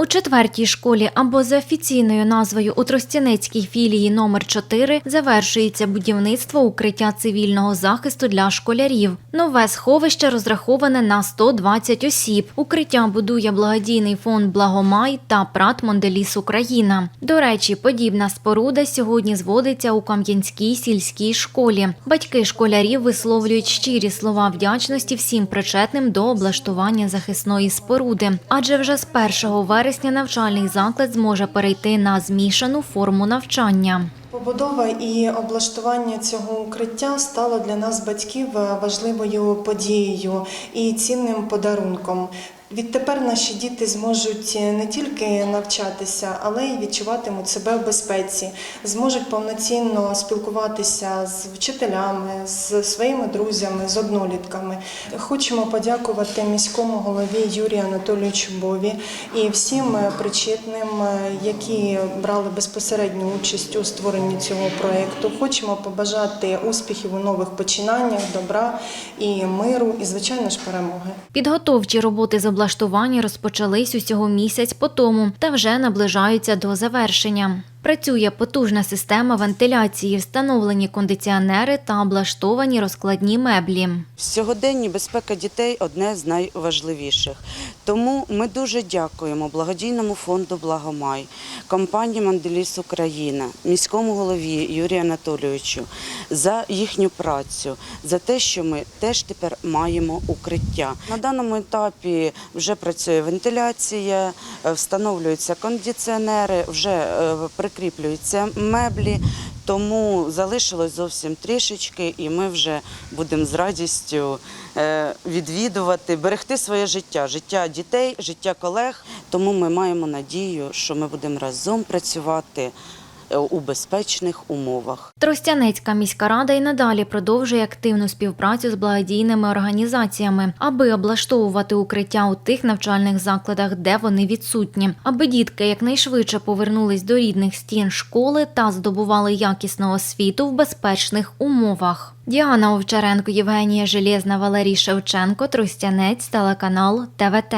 У четвертій школі або за офіційною назвою у Тростянецькій філії номер 4 завершується будівництво укриття цивільного захисту для школярів. Нове сховище розраховане на 120 осіб. Укриття будує благодійний фонд Благомай та ПРАТ Монделіс Україна. До речі, подібна споруда сьогодні зводиться у Кам'янській сільській школі. Батьки школярів висловлюють щирі слова вдячності всім причетним до облаштування захисної споруди, адже вже з 1 вересня навчальний заклад зможе перейти на змішану форму навчання. Побудова і облаштування цього укриття стало для нас, батьків, важливою подією і цінним подарунком. Відтепер наші діти зможуть не тільки навчатися, але й відчуватимуть себе в безпеці, зможуть повноцінно спілкуватися з вчителями, з своїми друзями, з однолітками. Хочемо подякувати міському голові Юрію Анатолійовичу Бові і всім причетним, які брали безпосередню участь у створенні цього проєкту. Хочемо побажати успіхів у нових починаннях, добра і миру, і звичайно ж перемоги. Підготовчі роботи з облаштування розпочались усього місяць по тому та вже наближаються до завершення. Працює потужна система вентиляції, встановлені кондиціонери та облаштовані розкладні меблі. Сьогоденні безпека дітей одне з найважливіших. Тому ми дуже дякуємо благодійному фонду Благомай, компанії Манделіс Україна, міському голові Юрію Анатолійовичу за їхню працю, за те, що ми теж тепер маємо укриття. На даному етапі вже працює вентиляція, е, встановлюються кондиціонери, вже е, прикріплюються меблі. Тому залишилось зовсім трішечки, і ми вже будемо з радістю е, відвідувати, берегти своє життя, життя дітей, життя колег. Тому ми маємо надію, що ми будемо разом працювати у безпечних умовах. Тростянецька міська рада і надалі продовжує активну співпрацю з благодійними організаціями, аби облаштовувати укриття у тих навчальних закладах, де вони відсутні, аби дітки якнайшвидше повернулись до рідних стін школи та здобували якісну освіту в безпечних умовах. Діана Овчаренко, Євгенія Железна, Валерій Шевченко, Тростянець, телеканал ТВТ.